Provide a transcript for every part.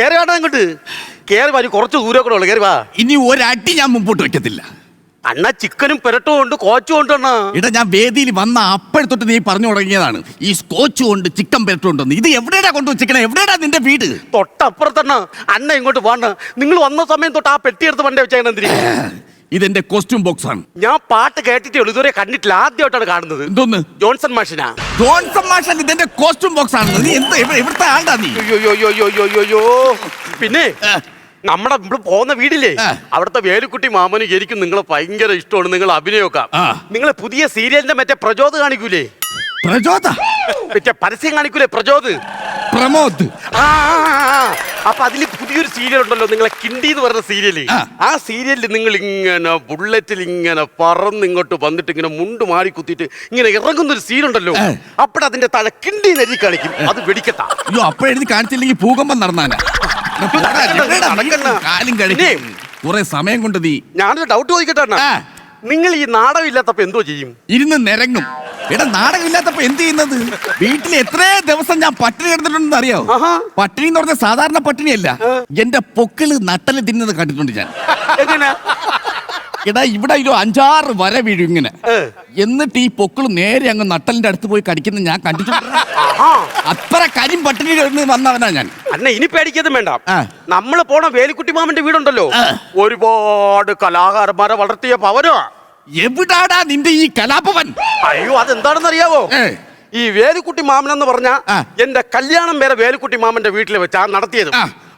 കേറി വേണ്ട അങ്ങോട്ട് കേറി വാ ഇനി കുറച്ച് ദൂരം കൂടെ ഉള്ളു. കയറി വാ. ഇനി ഒരടി ഞാൻ മുമ്പോട്ട് വെക്കത്തില്ല. അണ്ണ ചിക്കനും പെരട്ടും ഉണ്ട് കോച്ചും ഉണ്ട് അണ്ണ. ഇടാ ഞാൻ വേദിയിൽ വന്ന അപ്പോഴത്തൊട്ട് നീ പറഞ്ഞു തുടങ്ങിയതാണ്. ഈ കോച്ചു കൊണ്ട് ചിക്കൻ പെരട്ടും പെരട്ടുണ്ടെന്ന് ഇത് എവിടെയാ കൊണ്ടു ചിക്കൻ എവിടെയാ നിന്റെ വീട്? തൊട്ടപ്പുറത്തണ്ണ അണ്ണ ഇങ്ങോട്ട് വേണ്ട നിങ്ങൾ വന്ന സമയം തൊട്ട് ആ പെട്ടി എടുത്ത് വണ്ടേ വെച്ചാൽ എന്തിന്? ഇതെന്റെ കോസ്റ്റ്യൂം ബോക്സ് ആണ്. ഞാൻ പാട്ട് കേട്ടിട്ടേ ഉള്ളൂ. ഇതുവരെ കണ്ടിട്ടില്ല. ആദ്യമായിട്ടാണ് കാണുന്നത്. എന്തോന്ന്? ജോൺസൺ മാഷനാ. ജോൺസൺ മാഷൻ ഇതെന്റെ കോസ്റ്റ്യൂം ബോക്സ് ആണ്. നീ എന്താ ഇവിടെ- എവിടുത്തെ ആണ്ടാ നീ? അയ്യോ പിന്നെ ആ. നമ്മുടെ ഇവിടെ പോകുന്ന വീടില്ലേ? ആ. അവിടുത്തെ വേലുക്കുട്ടി മാമന് എനിക്കും നിങ്ങളെ ഭയങ്കര ഇഷ്ടമാണ്. നിങ്ങൾ അഭിനയമൊക്കെ. ആ. നിങ്ങൾ പുതിയ സീരിയലിന്റെ മറ്റേ പ്രചോദ് കാണിക്കൂലേ? പ്രചോദ മറ്റേ പരസ്യം കാണിക്കൂലേ പ്രചോദ് പ്രമോദ്. ആ. അപ്പൊ അതിൽ പുതിയൊരു സീരിയൽ ഉണ്ടല്ലോ നിങ്ങളെ കിണ്ടി എന്ന് പറഞ്ഞ സീരിയൽ ആ. സീരിയലിൽ നിങ്ങൾ ഇങ്ങനെ ബുള്ളറ്റിൽ ഇങ്ങനെ പറന്ന് ഇങ്ങോട്ട് വന്നിട്ട് ഇങ്ങനെ മുണ്ട് മാറി കുത്തിയിട്ട് ഇങ്ങനെ ഇറങ്ങുന്ന ഒരു സീൻ ഉണ്ടല്ലോ. അപ്പഴതിന്റെ തല കിണ്ടി നെരി കാണിക്കും അത് വെടിക്കത്താ. അയ്യോ അപ്പോഴെഴുതി കാണിച്ചില്ലെങ്കിൽ ഭൂകമ്പം നടന്നാനാ. കാലും കുറെ സമയം കൊണ്ട് നീ. ഞാനൊരു ഡൗട്ട് ചോദിക്കട്ടെ നിങ്ങൾ ഈ നാടകം ഇല്ലാത്തപ്പോ എന്തോ ചെയ്യും? ഇരുന്ന് നിരങ്ങും. എടാ നാടകം നാടകമില്ലാത്തപ്പോ എന്ത് ചെയ്യുന്നത്? വീട്ടിൽ എത്ര ദിവസം ഞാൻ പട്ടിണി കിടന്നിട്ടുണ്ടെന്ന് അറിയാവോ. പട്ടിണി എന്ന് പറഞ്ഞ സാധാരണ പട്ടിണിയല്ല. എന്റെ പൊക്കിൾ നട്ടൽ തിന്നത് കണ്ടിട്ടുണ്ട് ഞാൻ. എടാ ഇവിടെ ഒരു അഞ്ചാറ് വര വീഴും ഇങ്ങനെ. എന്നിട്ട് ഈ പൊക്കിൾ നേരെ അങ്ങ് നട്ടലിന്റെ അടുത്ത് പോയി കടിക്കുന്ന ഞാൻ കണ്ടിട്ടുണ്ട്. അത്ര കരിം പട്ടിണി കിടന്ന് വന്നവനാ ഞാൻ. അണ്ണ ഇനി പേടിക്കതും വേണ്ട. ആ. നമ്മൾ പോണ വേലിക്കുട്ടി മാമന്റെ വീടുണ്ടല്ലോ. ഒരുപാട് കലാകാരന്മാരെ വളർത്തിയ ഭവനോ എവിടാടാ നിന്റെ ഈ കലാപവൻ അയ്യോ അതെന്താണെന്ന് അറിയാവോ ഈ വേലുക്കുട്ടി മാമൻ എന്ന് പറഞ്ഞ എന്റെ കല്യാണം വരെ വേലുക്കുട്ടി മാമന്റെ വീട്ടിൽ വെച്ചാ നടത്തിയത്.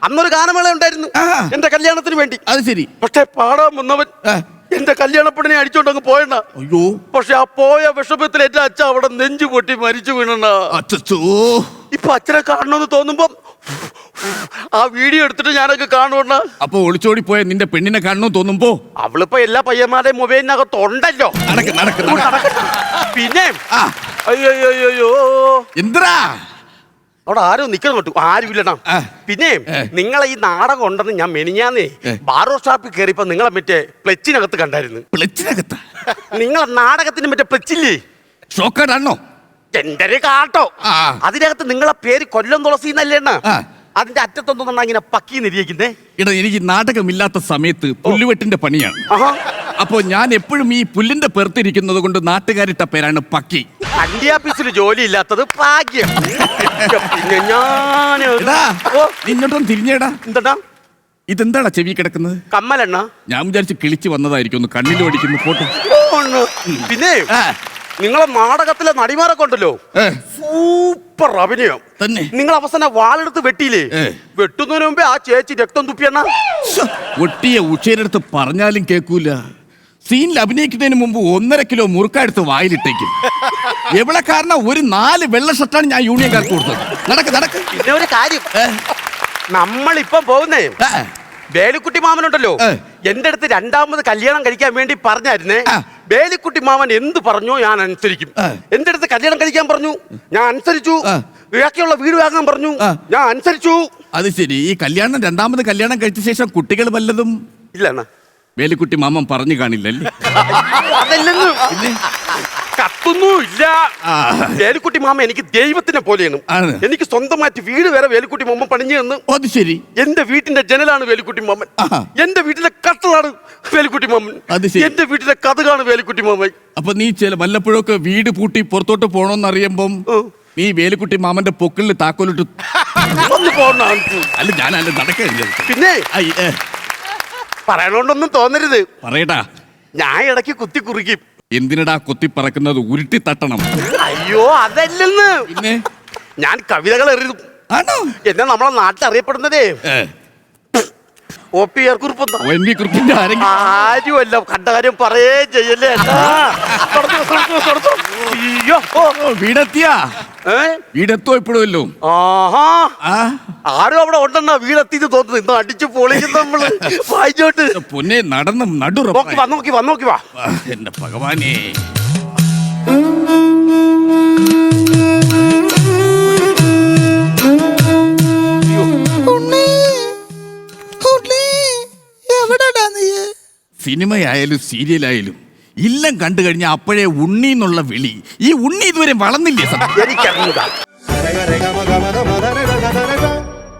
അന്നൊരു ഗാനമേള ഉണ്ടായിരുന്നു. എന്റെ കല്യാണത്തിന് വേണ്ടി. അത് ശരി. പക്ഷെ പാടാൻ വന്നവൻ എന്റെ കല്യാണപ്പെടിനെ അടിച്ചോണ്ട് അങ്ങ് പോയണ്ട അയ്യോ. പക്ഷെ ആ പോയ വിഷമത്തിൽ എന്റെ അച്ഛ അവിടെ നെഞ്ചു പൊട്ടി മരിച്ചു വീണണ്ട ഇപ്പൊ അച്ഛനെ കാണണമെന്ന് തോന്നുമ്പം ആ വീഡിയോ എടുത്തിട്ട് ഞാനൊക്കെ കാണുവണ്ണ അപ്പൊ ഒളിച്ചോടി പോയ നിന്റെ പെണ്ണിനെ കാണണോ തോന്നുമ്പോ? അവളിപ്പോ എല്ലാ പയ്യന്മാരുടെയും മൊബൈലിനകത്ത് ഉണ്ടല്ലോ. നടക്ക് നടക്ക് അങ്ങോട്ട് നടക്ക്. പിന്നെ ആ. അയ്യോ അവിടെ ആരും നിക്കണം കേട്ടു ആരും ഇല്ലടാ ആ. പിന്നെ ഏ. നിങ്ങളെ ഈ നാടകം ഉണ്ടെന്ന് ഞാൻ മെനിഞ്ഞാന്നേ ഏ. ബാറോ ഷാപ്പിൽ കയറിയപ്പോ നിങ്ങളെ മറ്റേ പ്ലച്ചിനകത്ത് കണ്ടായിരുന്നു. പ്ലച്ചിനകത്ത്? നിങ്ങളെ നാടകത്തിന് മറ്റേ പ്ലച്ചില്ലേ? ഷോക്കാടാണോ? എന്റെ കാട്ടോ? ആ. അതിനകത്ത് നിങ്ങളെ പേര് കൊല്ലം തുളസി എന്നല്ലേ എണ്ണ ആ. അതിന്റെ അറ്റത്തൊന്നും ഇങ്ങനെ പക്കി നിരിയിക്കുന്നേ ഇടാ എനിക്ക് നാടകമില്ലാത്ത സമയത്ത് പുല്ലുവെട്ടിന്റെ പണിയാണ്. അപ്പോ ഞാൻ എപ്പോഴും ഈ പുല്ലിന്റെ പെർത്തിരിക്കുന്നത് കൊണ്ട് നാട്ടുകാരിട്ട പേരാണ് പക്കി. ഓഫീസിൽ ജോലി ഇല്ലാത്തത് ഭാഗ്യം പിന്നെ എടാ നിന്നോട്ടൊന്ന് തിരിഞ്ഞേടാ. എന്താ ഇതെന്താടാ ചെവി കിടക്കുന്നത്? കമ്മലെണ്ണ. ഞാൻ വിചാരിച്ച് കിളിച്ച് വന്നതായിരിക്കും. ഒന്ന് കണ്ണിൽ ഓടിക്കുന്നു പോട്ടെ. പിന്നെ നിങ്ങളെ നാടകത്തിലെ നടിമാരൊക്കെ ഉണ്ടല്ലോ സൂപ്പർ അഭിനയം. തന്നെ. നിങ്ങൾ അവസാനം വാളെടുത്ത് വെട്ടിയില്ലേ. വെട്ടുന്നതിന് മുമ്പേ ആ ചേച്ചി രക്തം തുപ്പിയെണ്ണ വെട്ടിയ ഒട്ടിയ ഉച്ചയുടെ പറഞ്ഞാലും കേൾക്കൂല സീനിൽ അഭിനയിക്കുന്നതിന് മുമ്പ് ഒന്നര കിലോ മുറുക്കെടുത്ത് വായിലിട്ടേക്കും. എവിടെ കാരണം ഒരു നാല് വെള്ള ഷർട്ടാണ് ഞാൻ യൂണിയൻകാർക്ക് കൊടുത്തത്. നടക്ക് നടക്ക്. പിന്നെ ഒരു കാര്യം. നമ്മളിപ്പം പോകുന്നേ വേലുക്കുട്ടി മാമനുണ്ടല്ലോ. എന്റെ അടുത്ത് രണ്ടാമത് കല്യാണം കഴിക്കാൻ വേണ്ടി പറഞ്ഞായിരുന്നേ. വേലിക്കുട്ടി മാമൻ എന്ത് പറഞ്ഞു ഞാൻ അനുസരിക്കും. എന്റെ അടുത്ത് കല്യാണം കഴിക്കാൻ പറഞ്ഞു? ഞാൻ അനുസരിച്ചു. ബാക്കിയുള്ള വീട് വാങ്ങാൻ പറഞ്ഞു. ഞാൻ അനുസരിച്ചു. അത് ശരി. ഈ കല്യാണം രണ്ടാമത് കല്യാണം കഴിച്ച ശേഷം കുട്ടികൾ വല്ലതും ഇല്ല. വേലിക്കുട്ടി മാമൻ പറഞ്ഞു കാണില്ലല്ലേ? അതല്ലെന്ന്. കത്തൊന്നും ഇല്ല ആ. വേലിക്കുട്ടി മാമ എനിക്ക് ദൈവത്തിനെ പോലെയാണ്. ആണ്. എനിക്ക് സ്വന്തമായിട്ട് വീട് വരെ വേലിക്കുട്ടി മാമ പണിഞ്ഞു തന്നു. അത് ശരി. എന്റെ വീട്ടിന്റെ ജനലാണ് വേലിക്കുട്ടി മാമൻ. ആഹാ. എന്റെ വീട്ടിലെ കത്തലാണ് വേലിക്കുട്ടി മാമൻ. അത് ശരി. എന്റെ വീട്ടിലെ കഥകാണ് വേലിക്കുട്ടി മാമൻ. അപ്പൊ നീ ചില വല്ലപ്പോഴൊക്കെ വീട് പൂട്ടി പുറത്തോട്ട് പോണോന്ന് അറിയുമ്പം ഓ. നീ വേലിക്കുട്ടി മാമന്റെ പൊക്കിളിൽ താക്കോലിട്ട് ഒന്ന് പോണ അല്ല നടക്കരുത് പിന്നെ? പറയണോണ്ടൊന്നും തോന്നരുത്. പറയട്ടാ. ഞാൻ ഇടയ്ക്ക് കുത്തി കുറിക്കും എന്തിനടാ കൊത്തി പറക്കുന്നത് ഉരുട്ടി തട്ടണം. അയ്യോ അതല്ലെന്ന്. പിന്നെ? ഞാൻ കവിതകൾ എറിയും ആണോ? എന്നെ നമ്മളെ നാട്ടിൽ അറിയപ്പെടുന്നതേ. ഒ പി ആരുമല്ല കണ്ട കാര്യം പറയേ ചെയ്യല്ലേ. അയ്യോ. വീടെത്തിയാ? വീടെത്തോ ഇപ്പോഴല്ലോ ആഹാ. ആ? ആരും അവിടെ ഉണ്ടെന്നാ വീടെത്തിന്ന് തോന്നുന്നു ഇന്ന് അടിച്ചു പൊളിക്കുന്ന നമ്മൾ. വായിച്ചോട്ട്. പൊന്നെ നടന്ന് നോക്കി നടുറപ്പായി വാ നോക്കി വാ നോക്കി വാ. എന്റെ ഭഗവാനെ. സിനിമയായാലും സീരിയലായാലും ഇല്ലം കണ്ടു കഴിഞ്ഞാൽ അപ്പോഴേ ഉണ്ണി എന്നുള്ള വിളി. ഈ ഉണ്ണി ഇതുവരെ വളർന്നില്ലേ സത്യം? എനിക്കറിഞ്ഞൂടാ.